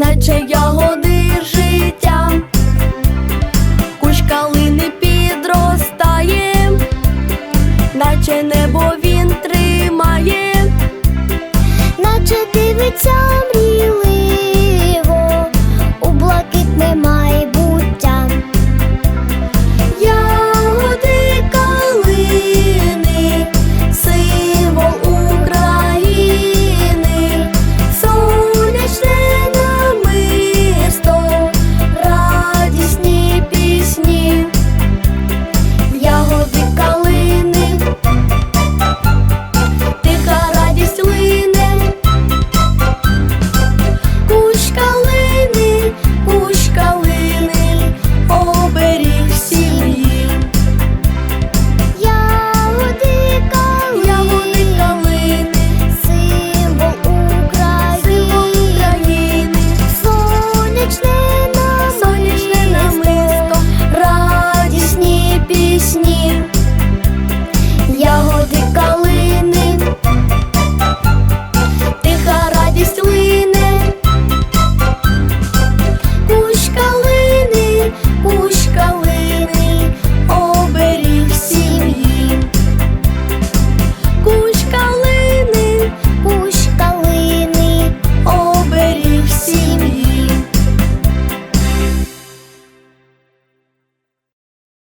наче ягоди життя, кущ калини підростає, наче небо він тримає, наче дивиться.